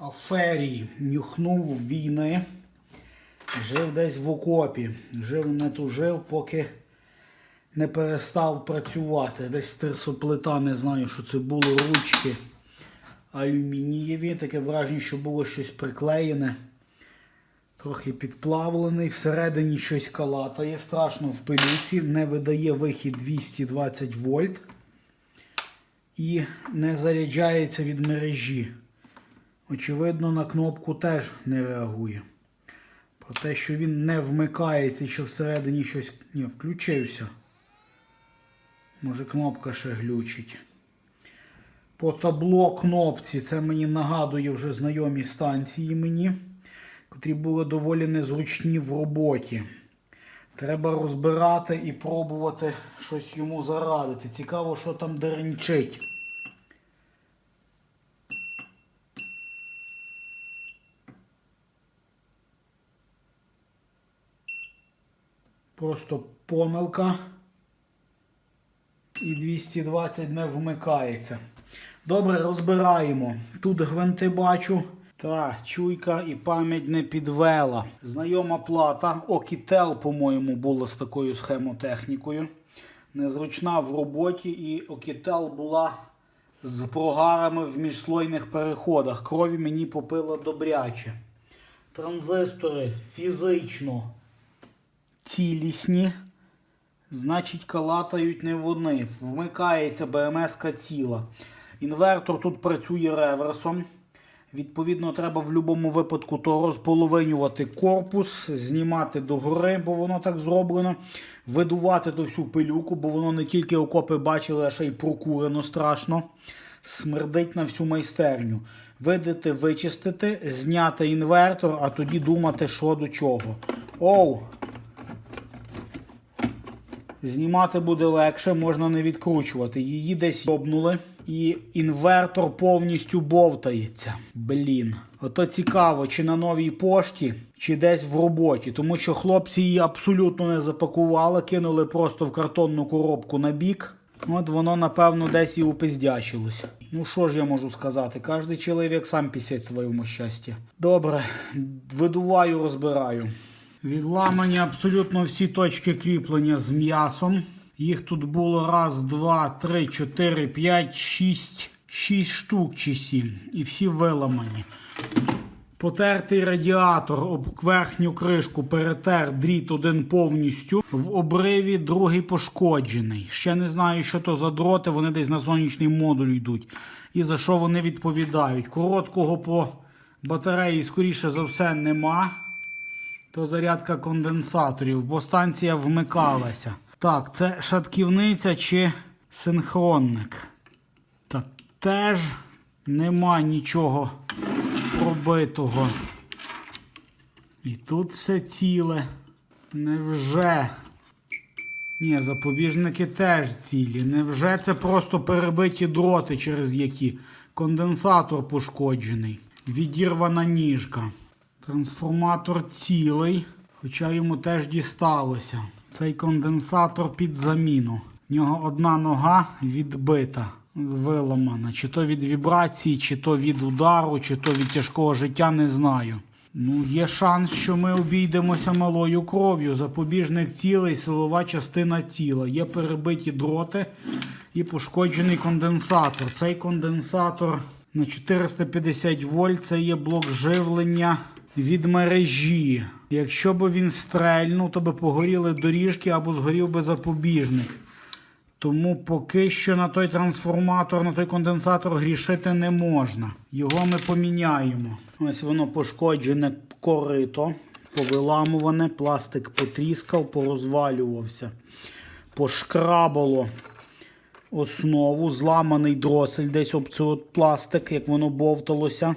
афері нюхнув війни. Жив десь в окопі. Жив не тужив, поки не перестав працювати. Десь терсоплита, не знаю, що це було, ручки алюмінієві. Таке враження, що було щось приклеєне. Трохи підплавлений, всередині щось калатає, страшно в пилюці, не видає вихід 220 вольт і не заряджається від мережі. Очевидно, на кнопку теж не реагує. Про те, що він не вмикається, що всередині щось. Ні, включився. Може кнопка ще глючить. По табло кнопці це мені нагадує вже знайомі станції мені, котрі були доволі незручні в роботі. Треба розбирати і пробувати щось йому зарадити. Цікаво, що там деренчить. Просто помилка. І 220 не вмикається. Добре, розбираємо. Тут гвинти бачу. Та, чуйка і пам'ять не підвела. Знайома плата. Окітел, по-моєму, була з такою схемотехнікою. Незручна в роботі, і Окітел була з прогарами в міжслойних переходах. Крові мені попило добряче. Транзистори фізично цілісні. Значить, калатають не вони. Вмикається БМС-ка ціла. Інвертор тут працює реверсом. Відповідно, треба в будь-якому випадку то розполовинювати корпус, знімати догори, бо воно так зроблено. Видувати ту всю пилюку, бо воно не тільки окопи бачили, а ще й прокурено страшно. Смердить на всю майстерню. Видати, вичистити, зняти інвертор, а тоді думати, що до чого. Оу! Знімати буде легше, можна не відкручувати. Її десь йобнули. І інвертор повністю бовтається. Блін. Ото цікаво, чи на новій пошті, чи десь в роботі. Тому що хлопці її абсолютно не запакували, кинули просто в картонну коробку на бік. От воно, напевно, десь і упиздячилось. Ну що ж я можу сказати? Кожний чоловік сам пісять своєму щастя. Добре, видуваю, розбираю. Відламані абсолютно всі точки кріплення з м'ясом. Їх тут було раз, два, три, чотири, п'ять, шість, шість штук чи сім. І всі виламані. Потертий радіатор об верхню кришку перетер дріт один повністю. В обриві другий пошкоджений. Ще не знаю, що то за дроти, вони десь на сонячний модуль йдуть. І за що вони відповідають. Короткого по батареї, скоріше за все, нема. То зарядка конденсаторів, бо станція вмикалася. Так, це шатківниця чи синхронник. Та теж нема нічого пробитого. І тут все ціле. Невже? Ні, запобіжники теж цілі. Невже це просто перебиті дроти, через які конденсатор пошкоджений? Відірвана ніжка. Трансформатор цілий, хоча йому теж дісталося. Цей конденсатор під заміну. В нього одна нога відбита, виламана. Чи то від вібрації, чи то від удару, чи то від тяжкого життя, не знаю. Ну, є шанс, що ми обійдемося малою кров'ю. Запобіжник цілий, силова частина ціла. Є перебиті дроти і пошкоджений конденсатор. Цей конденсатор на 450 вольт це є блок живлення від мережі. Якщо б він стрельнув, то би погоріли доріжки або згорів би запобіжник. Тому поки що на той трансформатор, на той конденсатор грішити не можна. Його ми поміняємо. Ось воно пошкоджене корито, повиламуване, пластик потріскав, порозвалювався, пошкрабало основу, зламаний дросель, десь об цей пластик, як воно бовталося.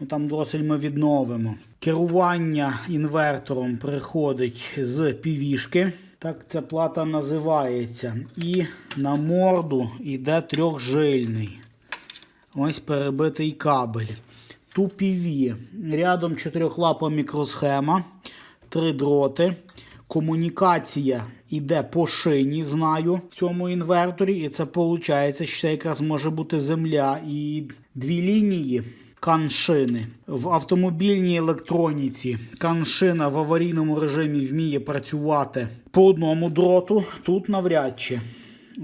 Ну, Там дросель ми відновимо. Керування інвертором приходить з півішки. Так ця плата називається. І на морду йде трьохжильний. Ось перебитий кабель. Ту PV. Рядом чотирьохлапа мікросхема, три дроти. Комунікація йде по шині, знаю, в цьому інверторі. І це виходить, що це якраз може бути земля. І дві лінії каншини. В автомобільній електроніці каншина в аварійному режимі вміє працювати по одному дроту, тут навряд чи.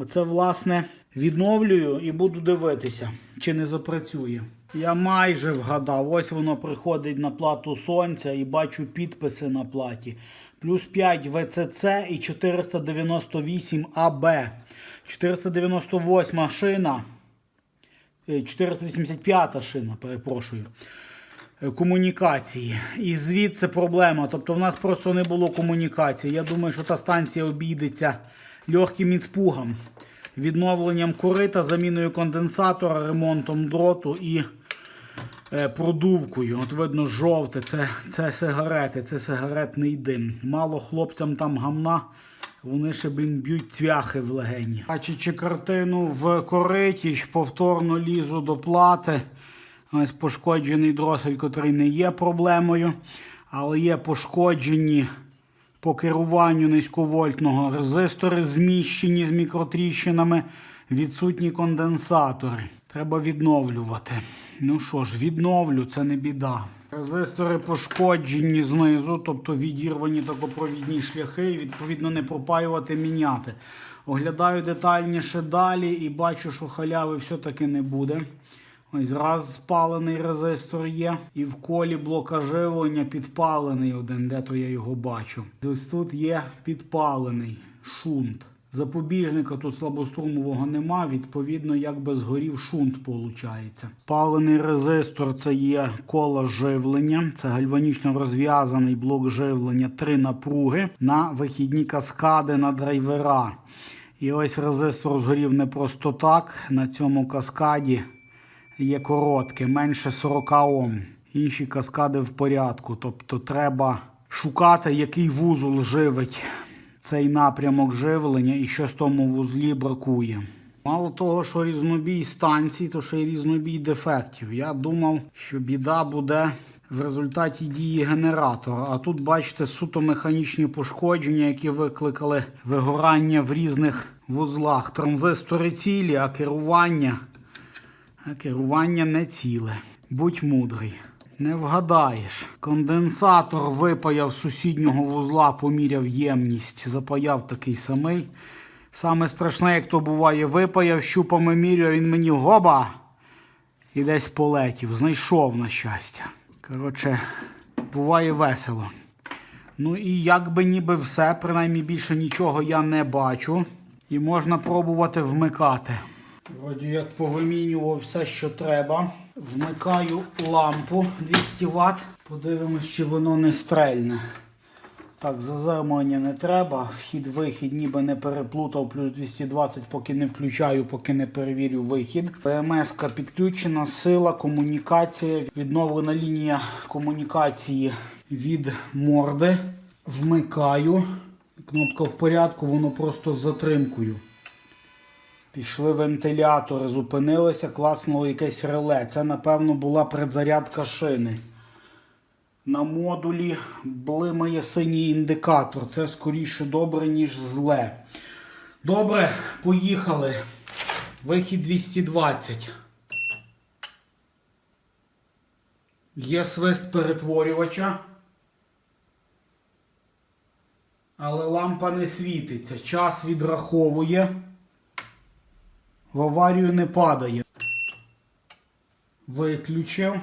Оце, власне, відновлюю і буду дивитися, чи не запрацює. Я майже вгадав. Ось воно приходить на плату сонця і бачу підписи на платі. Плюс 5 ВЦЦ і 498 АБ. 498 шина. Е, 485 шина, перепрошую. е, Комунікації. І звідси проблема. Тобто в нас просто не було комунікації. Я думаю, що та станція обійдеться легким іцпугом, відновленням корита, заміною конденсатора, ремонтом дроту і е, продувкою. От видно, жовте, це, це сигарети, це сигаретний дим. Мало хлопцям там гамна, вони ще блін, б'ють цвяхи в легені. Бачачи картину в кориті, повторно лізу до плати. Ось пошкоджений дросель, котрий не є проблемою, але є пошкоджені по керуванню низьковольтного резистори, зміщені з мікротріщинами, відсутні конденсатори. Треба відновлювати. Ну що ж, відновлю, це не біда. Резистори пошкоджені знизу, тобто відірвані токопровідні шляхи, і відповідно не пропаювати, міняти. Оглядаю детальніше далі і бачу, що халяви все-таки не буде. Ось раз спалений резистор є, і в колі блока живлення підпалений один, де то я його бачу. Ось тут є підпалений шунт. Запобіжника тут слабострумового нема, відповідно, якби згорів шунт, виходить. Палений резистор це є коло живлення, це гальванічно розв'язаний блок живлення, три напруги на вихідні каскади на драйвера. І ось резистор згорів не просто так. На цьому каскаді є коротке, менше 40 Ом. Інші каскади в порядку. Тобто треба шукати, який вузол живить цей напрямок живлення і що з тому вузлі бракує. Мало того, що різнобій станцій, то ще й різнобій дефектів. Я думав, що біда буде в результаті дії генератора. А тут, бачите, суто механічні пошкодження, які викликали вигорання в різних вузлах. Транзистори цілі, а керування а керування не ціле. Будь мудрий. Не вгадаєш. Конденсатор випаяв сусіднього вузла, поміряв ємність, запаяв такий самий. Саме страшне, як то буває, випаяв, щупами міряв, він мені гоба і десь полетів. Знайшов на щастя. Коротше, буває весело. Ну і як би ніби все, принаймні більше нічого я не бачу. І можна пробувати вмикати. Вроді як повимінював все, що треба. Вмикаю лампу 200 Вт. Подивимось, чи воно не стрельне. Так, заземлення не треба. Вхід-вихід ніби не переплутав, плюс 220, поки не включаю, поки не перевірю вихід. ПМС підключена, сила, комунікація, відновлена лінія комунікації від морди. Вмикаю. Кнопка в порядку, воно просто з затримкою. Пішли вентилятори, зупинилися, клацнуло якесь реле. Це, напевно, була предзарядка шини. На модулі блимає синій індикатор. Це скоріше добре, ніж зле. Добре, поїхали. Вихід 220. Є свист перетворювача. Але лампа не світиться. Час відраховує. В аварію не падає. Виключив.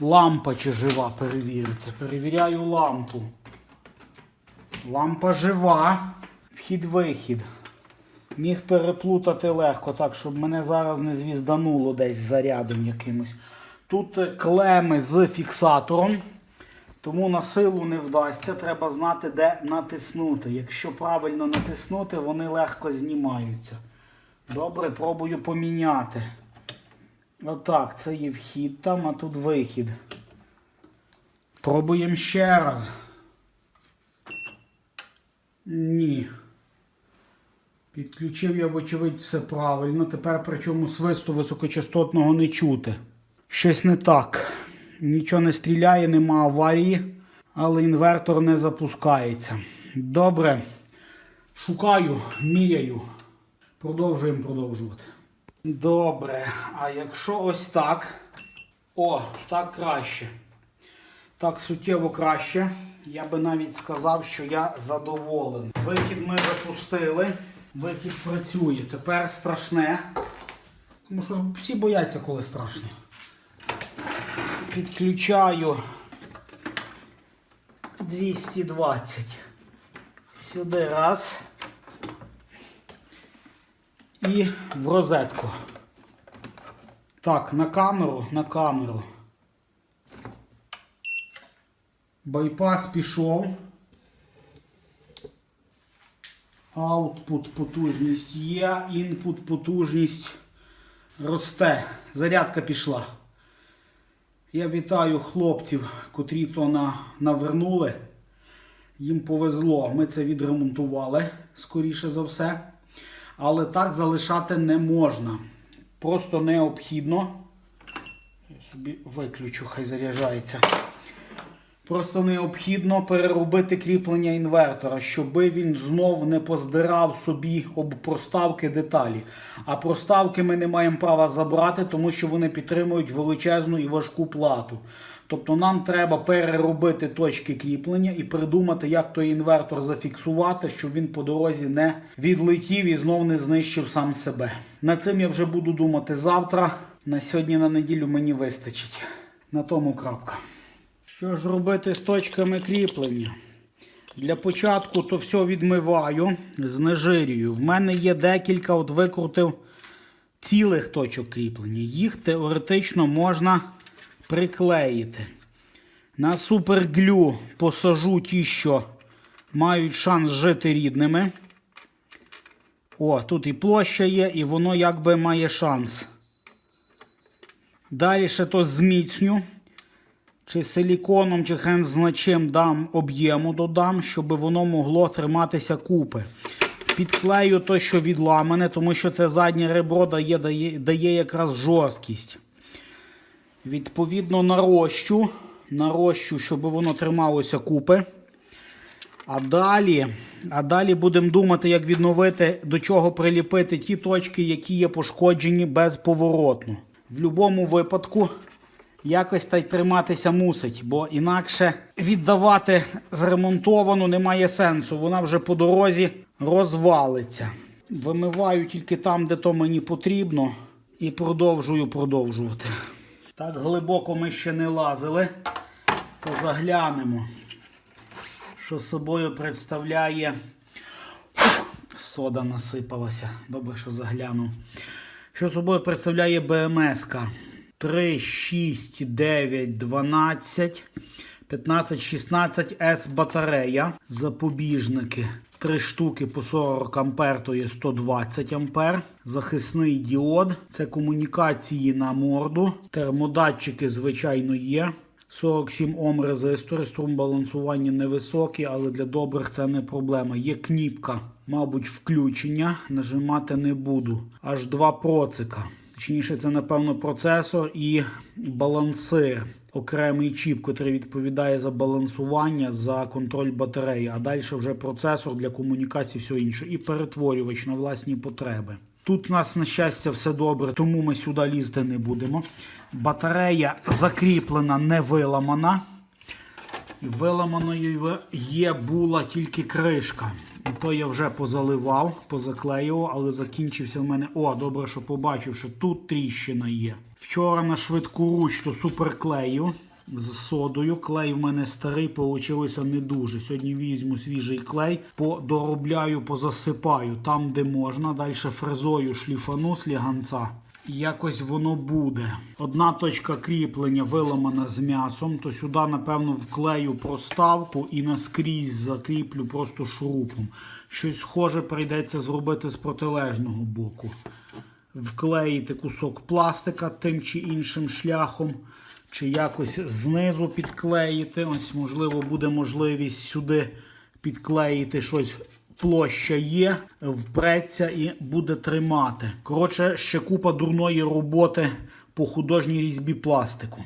Лампа чи жива, перевірити. Перевіряю лампу. Лампа жива. Вхід-вихід. Міг переплутати легко, так, щоб мене зараз не звіздануло десь зарядом якимось. Тут клеми з фіксатором. Тому на силу не вдасться. Треба знати, де натиснути. Якщо правильно натиснути, вони легко знімаються. Добре, пробую поміняти. Отак, це є вхід там, а тут вихід. Пробуємо ще раз. Ні. Підключив я, вочевидь, все правильно. Тепер причому свисту високочастотного не чути. Щось не так. Нічого не стріляє, нема аварії, але інвертор не запускається. Добре. Шукаю, міряю. Продовжуємо продовжувати. Добре. А якщо ось так, О, так краще. Так суттєво краще. Я би навіть сказав, що я задоволений. Вихід ми запустили. Вихід працює. Тепер страшне. Тому що всі бояться, коли страшно. Підключаю 220. Сюди раз. І в розетку. Так, на камеру, на камеру. Байпас пішов. Аутпут потужність є, інпут потужність росте. Зарядка пішла. Я вітаю хлопців, котрі то на, навернули. Їм повезло. Ми це відремонтували, скоріше за все. Але так залишати не можна. Просто необхідно. Я собі виключу, хай заряджається. Просто необхідно переробити кріплення інвертора, щоб він знов не поздирав собі об проставки деталі. А проставки ми не маємо права забрати, тому що вони підтримують величезну і важку плату. Тобто нам треба переробити точки кріплення і придумати, як той інвертор зафіксувати, щоб він по дорозі не відлетів і знов не знищив сам себе. Над цим я вже буду думати завтра. На сьогодні на неділю мені вистачить. На тому крапка. Що ж робити з точками кріплення? Для початку то все відмиваю, знежирюю. В мене є декілька, от викрутив цілих точок кріплення. Їх теоретично можна приклеїти. На суперглю посажу ті, що мають шанс жити рідними. О, тут і площа є, і воно якби має шанс. Далі ще то зміцню. Чи силіконом, чи хрен зна чим дам об'єму додам, щоб воно могло триматися купи. Підклею то, що відламане, тому що це заднє ребро дає, дає, дає якраз жорсткість. Відповідно, нарощу, нарощу, щоб воно трималося купи. А далі, а далі будемо думати, як відновити, до чого приліпити ті точки, які є пошкоджені безповоротно. В будь-якому випадку якось та й триматися мусить, бо інакше віддавати зремонтовану немає сенсу. Вона вже по дорозі розвалиться. Вимиваю тільки там, де то мені потрібно, і продовжую продовжувати. Так глибоко ми ще не лазили, то заглянемо, що собою представляє. Сода насипалася. Добре, що заглянув. Що собою представляє БМС-ка. 3, 6, 9, 12, 15, 16 С батарея. Запобіжники. 3 штуки по 40 ампер, то є 120 ампер. Захисний діод. Це комунікації на морду. Термодатчики, звичайно, є. 47 Ом резистори, струм балансування невисокий, але для добрих це не проблема. Є кніпка, мабуть, включення. Нажимати не буду. Аж два процика. Точніше, це, напевно, процесор і балансир. Окремий чіп, який відповідає за балансування, за контроль батареї, а далі вже процесор для комунікації, все інше. І перетворювач на власні потреби. Тут у нас, на щастя, все добре, тому ми сюди лізти не будемо. Батарея закріплена, не виламана. Виламаною є була тільки кришка. І то я вже позаливав, позаклеював, але закінчився в мене. О, добре, що побачив, що тут тріщина є. Вчора на швидку руч то суперклею з содою. Клей в мене старий, получилося не дуже. Сьогодні візьму свіжий клей, подоробляю, позасипаю там, де можна. Далі фрезою шліфану сліганця. Якось воно буде. Одна точка кріплення виламана з м'ясом, то сюди, напевно, вклею проставку і наскрізь закріплю просто шурупом. Щось схоже прийдеться зробити з протилежного боку. Вклеїти кусок пластика тим чи іншим шляхом, чи якось знизу підклеїти. Ось, можливо, буде можливість сюди підклеїти щось площа є, впреться і буде тримати. Коротше, ще купа дурної роботи по художній різьбі пластику.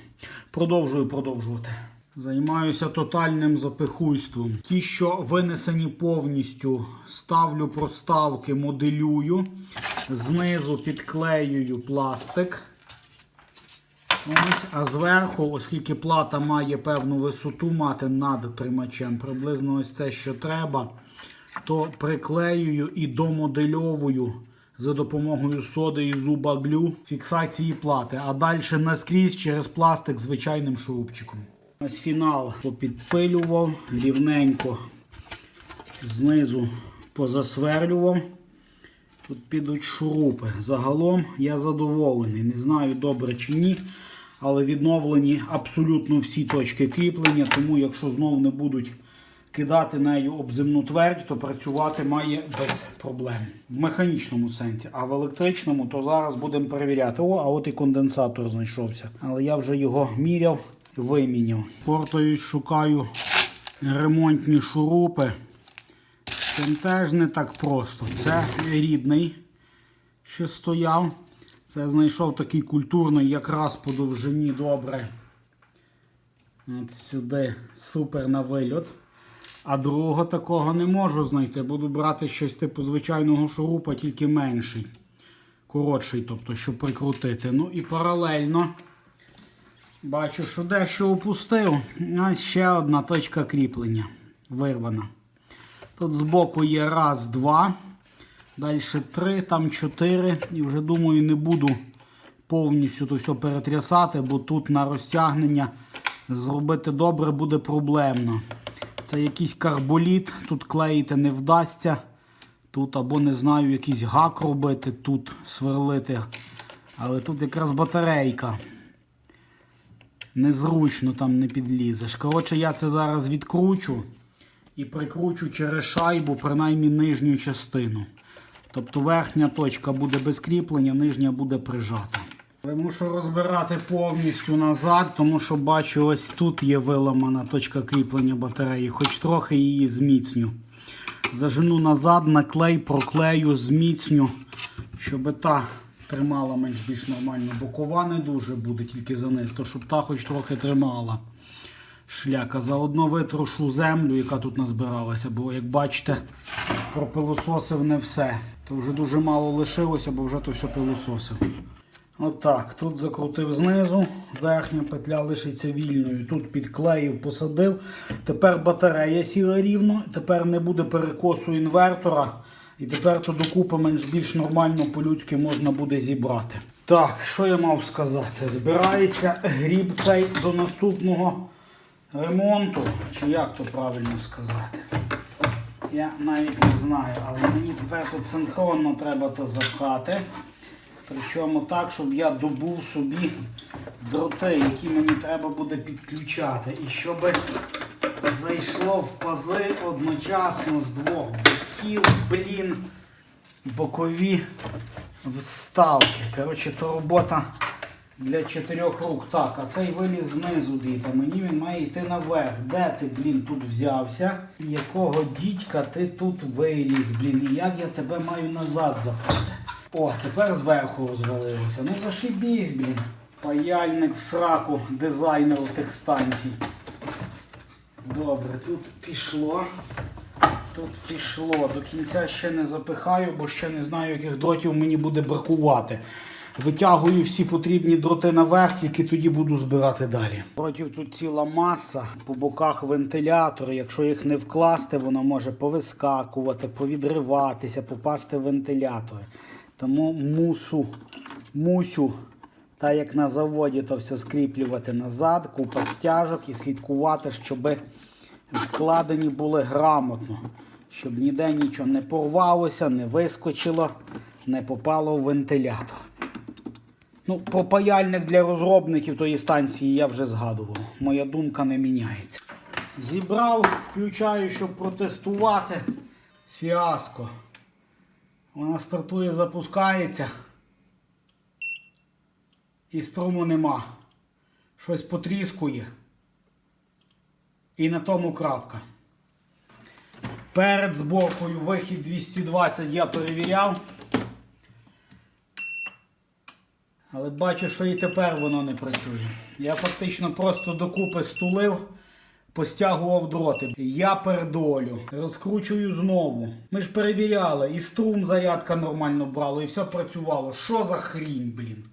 Продовжую продовжувати. Займаюся тотальним запихуйством. Ті, що винесені повністю, ставлю проставки, моделюю, знизу підклеюю пластик. Ось, а зверху, оскільки плата має певну висоту мати над тримачем, приблизно ось це, що треба, то приклеюю і домодельовую за допомогою соди і зуба глю фіксації плати, а далі наскрізь через пластик звичайним шурупчиком. Ось фінал попідпилював, рівненько знизу позасверлював. Тут підуть шурупи. Загалом я задоволений. Не знаю, добре чи ні. Але відновлені абсолютно всі точки кріплення, тому якщо знов не будуть кидати нею об земну твердь, то працювати має без проблем. В механічному сенсі, а в електричному, то зараз будемо перевіряти. О, а от і конденсатор знайшовся. Але я вже його міряв, виміняв. Портаюсь, шукаю ремонтні шурупи. Цим теж не так просто. Це рідний, що стояв. Це знайшов такий культурний, якраз по довжині добре. От сюди супер на вильот. А другого такого не можу знайти. Буду брати щось типу звичайного шурупа, тільки менший. Коротший, тобто, щоб прикрутити. Ну і паралельно бачу, що дещо опустив. Ось ще одна точка кріплення. Вирвана. Тут збоку є раз, два. Далі три, там чотири. І вже думаю, не буду повністю то все перетрясати, бо тут на розтягнення зробити добре буде проблемно. Це якийсь карболіт, тут клеїти не вдасться. Тут або не знаю, якийсь гак робити, тут сверлити. Але тут якраз батарейка. Незручно там не підлізеш. Коротше, я це зараз відкручу і прикручу через шайбу, принаймні нижню частину. Тобто верхня точка буде без кріплення, нижня буде прижата. Мушу розбирати повністю назад, тому що бачу, ось тут є виламана точка кріплення батареї, хоч трохи її зміцню. Зажену назад, наклей, проклею, зміцню, щоб та тримала менш більш нормально. Бокова не дуже буде, тільки заниз, то щоб та хоч трохи тримала шляка. Заодно витрушу землю, яка тут назбиралася, бо, як бачите, пропилососив не все. То вже дуже мало лишилося, бо вже то все пилососив. Отак, тут закрутив знизу, верхня петля лишиться вільною. Тут підклеїв, посадив. Тепер батарея сіла рівно, тепер не буде перекосу інвертора. І тепер то докупи менш більш нормально по-людськи можна буде зібрати. Так, що я мав сказати? Збирається гріб цей до наступного ремонту, чи як то правильно сказати. Я навіть не знаю, але мені тепер тут синхронно треба то запхати. Причому так, щоб я добув собі дроти, які мені треба буде підключати. І щоб зайшло в пази одночасно з двох боків, блін, бокові вставки. Коротше, то робота для чотирьох рук. Так, а цей виліз знизу діта. Мені він має йти наверх. Де ти, блін, тут взявся? Якого дідька ти тут виліз, блін? І як я тебе маю назад запхати? О, тепер зверху розвалилося. Ну зашибісь, блін. Паяльник в сраку дизайнеру тих станцій. Добре, тут пішло. Тут пішло. До кінця ще не запихаю, бо ще не знаю, яких дротів мені буде бракувати. Витягую всі потрібні дроти наверх, тільки тоді буду збирати далі. Дротів тут ціла маса, по боках вентилятори. Якщо їх не вкласти, воно може повискакувати, повідриватися, попасти в вентилятори. Тому мусу, мусю, так як на заводі, то все скріплювати назад, купа стяжок і слідкувати, щоб вкладені були грамотно, щоб ніде нічого не порвалося, не вискочило, не попало в вентилятор. Ну, про паяльник для розробників тої станції я вже згадував. Моя думка не міняється. Зібрав, включаю, щоб протестувати. Фіаско. Вона стартує, запускається. І струму нема. Щось потріскує. І на тому крапка. Перед зборкою вихід 220 я перевіряв. Але бачу, що і тепер воно не працює. Я фактично просто докупи стулив, постягував дроти. Я передолю, розкручую знову. Ми ж перевіряли, і струм зарядка нормально брала, і все працювало. Що за хрінь, блін?